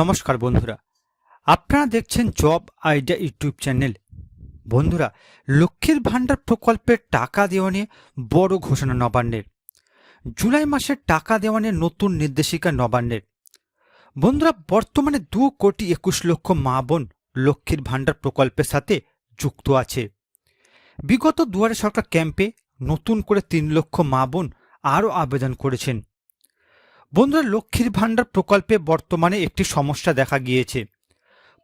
নমস্কার বন্ধুরা। আপনারা দেখছেন জব আইডিয়া ইউটিউব চ্যানেল। বন্ধুরা, লক্ষ্মীর ভাণ্ডার প্রকল্পের টাকা দেওয়া নিয়ে বড় ঘোষণা নবান্নের। জুলাই মাসের টাকা দেওয়া নিয়ে নতুন নির্দেশিকা নবান্নের। বন্ধুরা, বর্তমানে দু কোটি একুশ লক্ষ মা বোন লক্ষ্মীর ভাণ্ডার প্রকল্পের সাথে যুক্ত আছে। বিগত দুয়ারে সরকার ক্যাম্পে নতুন করে তিন লক্ষ মা বোন আরও আবেদন করেছেন। বন্ধুরা, লক্ষ্মীর ভাণ্ডার প্রকল্পে বর্তমানে একটি সমস্যা দেখা গিয়েছে।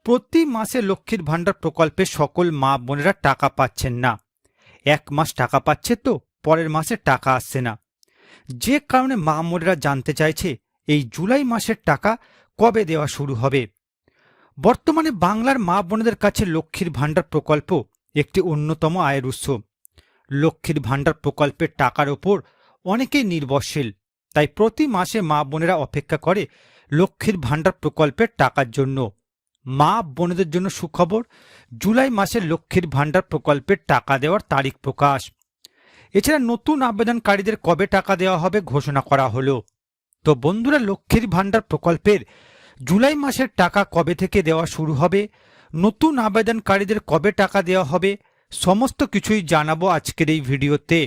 প্রতি মাসে লক্ষ্মীর ভাণ্ডার প্রকল্পে সকল মা বোনেরা টাকা পাচ্ছেন না। এক মাস টাকা পাচ্ছে তো, পরের মাসে টাকা আসছে না। যে কারণে মা বোনেরা জানতে চাইছে, এই জুলাই মাসের টাকা কবে দেওয়া শুরু হবে? বর্তমানে বাংলার মা বোনেদের কাছে লক্ষ্মীর ভাণ্ডার প্রকল্প একটি অন্যতম আয়ের উৎস। লক্ষ্মীর ভাণ্ডার প্রকল্পের টাকার ওপর অনেকেই নির্ভরশীল। তাই প্রতি মাসে মা বোনেরা অপেক্ষা করে লক্ষ্মীর ভাণ্ডার প্রকল্পের টাকার জন্য। মা বোনেদের জন্য সুখবর, জুলাই মাসে লক্ষ্মীর ভাণ্ডার প্রকল্পের টাকা দেওয়ার তারিখ প্রকাশ। এছাড়া নতুন আবেদনকারীদের কবে টাকা দেওয়া হবে ঘোষণা করা হলো। তো বন্ধুরা, লক্ষ্মীর ভাণ্ডার প্রকল্পের জুলাই মাসের টাকা কবে থেকে দেওয়া শুরু হবে, নতুন আবেদনকারীদের কবে টাকা দেওয়া হবে, সমস্ত কিছুই জানাব আজকের এই ভিডিওতে।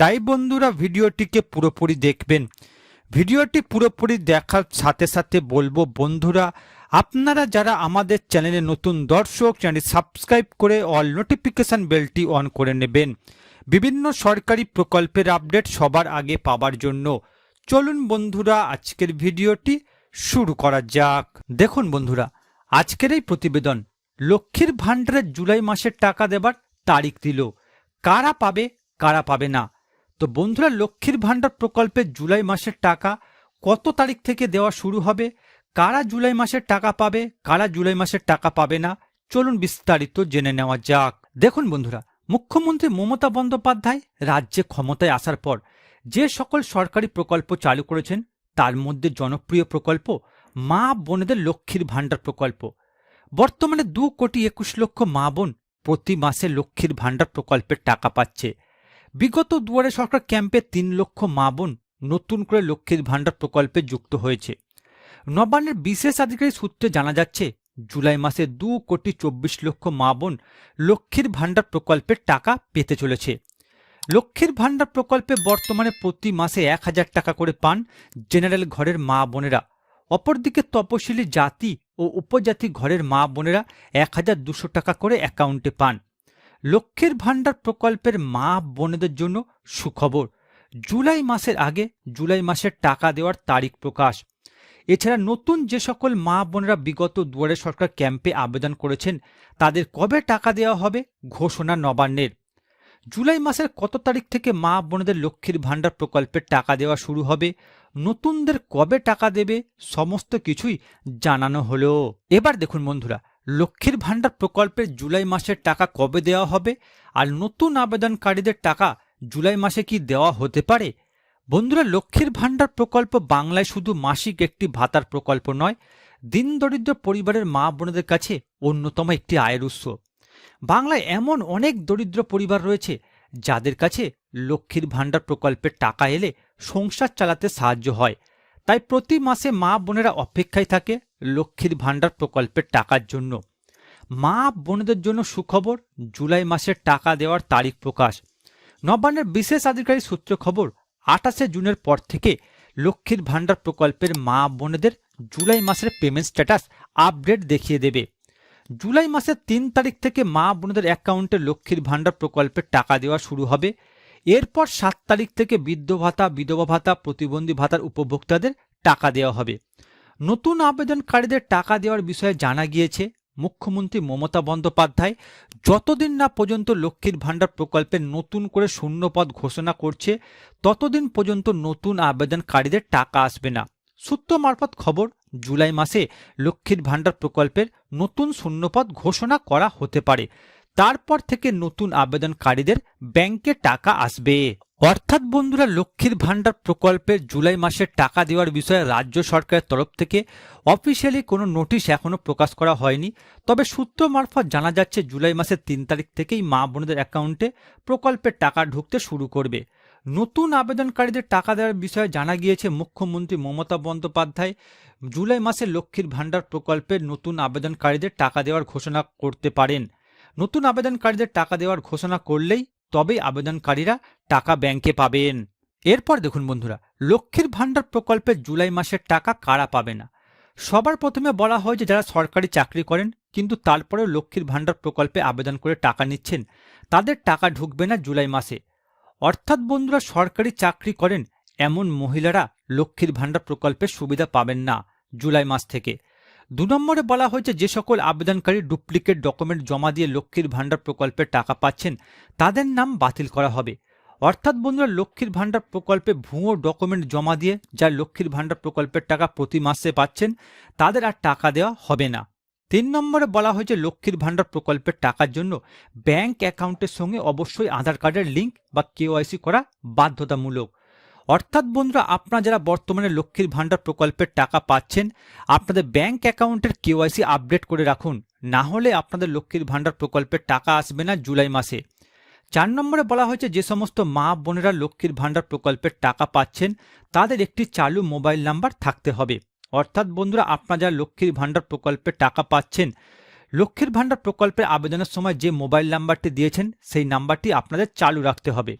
তাই বন্ধুরা ভিডিওটিকে পুরোপুরি দেখবেন। ভিডিওটি পুরোপুরি দেখার সাথে সাথে বলব, বন্ধুরা, আপনারা যারা আমাদের চ্যানেলে নতুন দর্শক চ্যানেল সাবস্ক্রাইব করে অল নোটিফিকেশন বেলটি অন করে নেবেন। বিভিন্ন সরকারি প্রকল্পের আপডেট সবার আগে পাওয়ার জন্য। চলুন বন্ধুরা, আজকের ভিডিওটি শুরু করা যাক। দেখুন বন্ধুরা, আজকের এই প্রতিবেদন লক্ষ্মীর ভাণ্ডারের জুলাই মাসের টাকা দেবার তারিখ দিল। কারা পাবে কারা পাবে না? তো বন্ধুরা, লক্ষ্মীর ভাণ্ডার প্রকল্পের জুলাই মাসের টাকা কত তারিখ থেকে দেওয়া শুরু হবে? কারা জুলাই মাসের টাকা পাবে? কারা জুলাই মাসের টাকা পাবে না? চলুন বিস্তারিত জেনে নেওয়া যাক। দেখুন বন্ধুরা, মুখ্যমন্ত্রী মমতা বন্দ্যোপাধ্যায় রাজ্যে ক্ষমতায় আসার পর যে সকল সরকারি প্রকল্প চালু করেছেন, তার মধ্যে জনপ্রিয় প্রকল্প মা বোনেদের লক্ষ্মীর ভাণ্ডার প্রকল্প। বর্তমানে দু কোটি একুশ লক্ষ মা বোন প্রতি মাসে লক্ষ্মীর ভাণ্ডার প্রকল্পের টাকা পাচ্ছে। বিগত দুয়ারে সরকার ক্যাম্পে তিন লক্ষ মা বোন নতুন করে লক্ষ্মীর ভাণ্ডার প্রকল্পে যুক্ত হয়েছে। নবান্নের বিশেষ আধিকারিক সূত্রে জানা যাচ্ছে, জুলাই মাসে দু কোটি চব্বিশ লক্ষ মা বোন লক্ষ্মীর ভাণ্ডার প্রকল্পের টাকা পেতে চলেছে। লক্ষ্মীর ভাণ্ডার প্রকল্পে বর্তমানে প্রতি মাসে এক হাজার টাকা করে পান জেনারেল ঘরের মা বোনেরা। অপরদিকে তপশিলি জাতি ও উপজাতি ঘরের মা বোনেরা এক হাজার দুশো টাকা করে অ্যাকাউন্টে পান। লক্ষ্মীর ভাণ্ডার প্রকল্পের মা বোনেদের জন্য সুখবর। জুলাই মাসের আগে, জুলাই মাসের টাকা দেওয়ার তারিখ প্রকাশ। এছাড়া নতুন যে সকল মা বোনেরা বিগত দুয়ারে সরকার ক্যাম্পে আবেদন করেছেন, তাদের কবে টাকা দেওয়া হবে ঘোষণা নবান্নের। জুলাই মাসের কত তারিখ থেকে মা বোনেদের লক্ষ্মীর ভাণ্ডার প্রকল্পের টাকা দেওয়া শুরু হবে, নতুনদের কবে টাকা দেবে, সমস্ত কিছুই জানানো হলো। এবার দেখুন বন্ধুরা লক্ষ্মীর ভাণ্ডার প্রকল্পের জুলাই মাসের টাকা কবে দেওয়া হবে? আর নতুন আবেদনকারীদের টাকা জুলাই মাসে কি দেওয়া হতে পারে? বন্ধুরা, লক্ষ্মীর ভাণ্ডার প্রকল্প বাংলায় শুধু মাসিক একটি ভাতার প্রকল্প নয়, দিন দরিদ্র পরিবারের মা বোনেদের কাছে অন্যতম একটি আয়ের উৎস। বাংলায় এমন অনেক দরিদ্র পরিবার রয়েছে যাদের কাছে লক্ষ্মীর ভাণ্ডার প্রকল্পের টাকা এলে সংসার চালাতে সাহায্য হয়। তাই প্রতি মাসে মা বোনেরা অপেক্ষায় থাকে লক্ষ্মীর ভাণ্ডার প্রকল্পের টাকার জন্য। মা বোনেদের জন্য সুখবর, জুলাই মাসের টাকা দেওয়ার তারিখ প্রকাশ। নবান্নের বিশেষ আধিকারিক সূত্র খবর, আঠাশে জুনের পর থেকে লক্ষ্মীর ভাণ্ডার প্রকল্পের মা বোনেদের জুলাই মাসের পেমেন্ট স্ট্যাটাস আপডেট দেখিয়ে দেবে। জুলাই মাসের তিন তারিখ থেকে মা বোনেদের অ্যাকাউন্টে লক্ষ্মীর ভাণ্ডার প্রকল্পের টাকা দেওয়া শুরু হবে। এরপর সাত তারিখ থেকে বৃদ্ধ ভাতা, বিধবা ভাতা, প্রতিবন্ধী ভাতার উপভোক্তাদের টাকা দেওয়া হবে। নতুন আবেদনকারীদের টাকা দেওয়ার বিষয়ে জানা গিয়েছে, মুখ্যমন্ত্রী মমতা বন্দ্যোপাধ্যায় যতদিন না পর্যন্ত লক্ষ্মীর ভাণ্ডার প্রকল্পের নতুন করে শূন্যপদ ঘোষণা করছে, ততদিন পর্যন্ত নতুন আবেদনকারীদের টাকা আসবে না। সূত্র মারফত খবর, জুলাই মাসে লক্ষ্মীর ভাণ্ডার প্রকল্পের নতুন শূন্যপদ ঘোষণা করা হতে পারে। তারপর থেকে নতুন আবেদনকারীদের ব্যাংকে টাকা আসবে। অর্থাৎ বন্ধুরা, লক্ষ্মীর ভাণ্ডার প্রকল্পের জুলাই মাসের টাকা দেওয়ার বিষয়ে রাজ্য সরকারের তরফ থেকে অফিসিয়ালি কোনো নোটিশ এখনও প্রকাশ করা হয়নি। তবে সূত্র মারফত জানা যাচ্ছে, জুলাই মাসের তিন তারিখ থেকেই মা বোনদের অ্যাকাউন্টে প্রকল্পের টাকা ঢুকতে শুরু করবে। নতুন আবেদনকারীদের টাকা দেওয়ার বিষয়ে জানা গিয়েছে, মুখ্যমন্ত্রী মমতা বন্দ্যোপাধ্যায় জুলাই মাসে লক্ষ্মীর ভাণ্ডার প্রকল্পের নতুন আবেদনকারীদের টাকা দেওয়ার ঘোষণা করতে পারেন। নতুন আবেদনকারীদের টাকা দেওয়ার ঘোষণা করলেই তবেই আবেদনকারীরা টাকা ব্যাংকে পাবেন। এরপর দেখুন বন্ধুরা, লক্ষ্মীর ভাণ্ডার প্রকল্পের জুলাই মাসের টাকা কারা পাবে না? সবার প্রথমে বলা হয় যে যারা সরকারি চাকরি করেন, কিন্তু তারপরেও লক্ষ্মীর ভাণ্ডার প্রকল্পে আবেদন করে টাকা নিচ্ছেন, তাদের টাকা ঢুকবে না জুলাই মাসে। অর্থাৎ বন্ধুরা, সরকারি চাকরি করেন এমন মহিলারা লক্ষ্মীর ভাণ্ডার প্রকল্পের সুবিধা পাবেন না জুলাই মাস থেকে। দু নম্বরে বলা হয়েছে, যে সকল আবেদনকারী ডুপ্লিকেট ডকুমেন্ট জমা দিয়ে লক্ষ্মীর ভাণ্ডার প্রকল্পের টাকা পাচ্ছেন, তাদের নাম বাতিল করা হবে। অর্থাৎ বন্ধুরা, লক্ষ্মীর ভাণ্ডার প্রকল্পে ভুয়ো ডকুমেন্ট জমা দিয়ে যা লক্ষ্মীর ভাণ্ডার প্রকল্পের টাকা প্রতি মাসে পাচ্ছেন, তাদের আর টাকা দেওয়া হবে না। তিন নম্বরে বলা হয়েছে, লক্ষ্মীর ভাণ্ডার প্রকল্পের টাকার জন্য ব্যাংক অ্যাকাউন্টের সঙ্গে অবশ্যই আধার কার্ডের লিঙ্ক বা কেওয়াইসি করা বাধ্যতামূলক। অর্থাৎ বন্ধুরা, আপনারা যারা বর্তমানে লক্ষ্মীর ভাণ্ডার প্রকল্পের টাকা পাচ্ছেন, আপনাদের ব্যাংক অ্যাকাউন্টের কেওয়াইসি আপডেট করে রাখুন। না হলে আপনাদের লক্ষ্মীর ভাণ্ডার প্রকল্পের টাকা আসবে না জুলাই মাসে। চার নম্বরে বলা হয়েছে, যে সমস্ত মা বোনেরা লক্ষ্মীর ভাণ্ডার প্রকল্পের টাকা পাচ্ছেন, তাদের একটি চালু মোবাইল নাম্বার থাকতে হবে। অর্থাৎ বন্ধুরা, আপনারা যারা লক্ষ্মীর ভাণ্ডার প্রকল্পের টাকা পাচ্ছেন, লক্ষ্মীর ভাণ্ডার প্রকল্পের আবেদনের সময় যে মোবাইল নাম্বারটি দিয়েছেন, সেই নাম্বারটি আপনাদের চালু রাখতে হবে।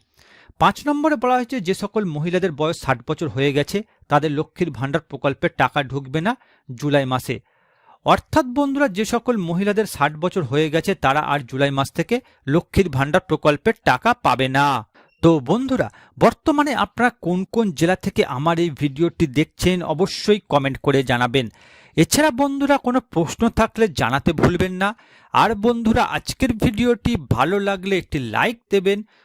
পাঁচ নম্বরে বলা হয়েছে, যে সকল মহিলাদের বয়স ষাট বছর হয়ে গেছে, তাদের লক্ষ্মীর ভাণ্ডার প্রকল্পের টাকা ঢুকবে না জুলাই মাসে। অর্থাৎ বন্ধুরা, যে সকল মহিলাদের ষাট বছর হয়ে গেছে, তারা আর জুলাই মাস থেকে লক্ষ্মীর ভাণ্ডার প্রকল্পের টাকা পাবে না। তো বন্ধুরা, বর্তমানে আপনারা কোন কোন জেলা থেকে আমার এই ভিডিওটি দেখছেন, অবশ্যই কমেন্ট করে জানাবেন। এছাড়া বন্ধুরা, কোনো প্রশ্ন থাকলে জানাতে ভুলবেন না। আর বন্ধুরা, আজকের ভিডিওটি ভালো লাগলে একটি লাইক দেবেন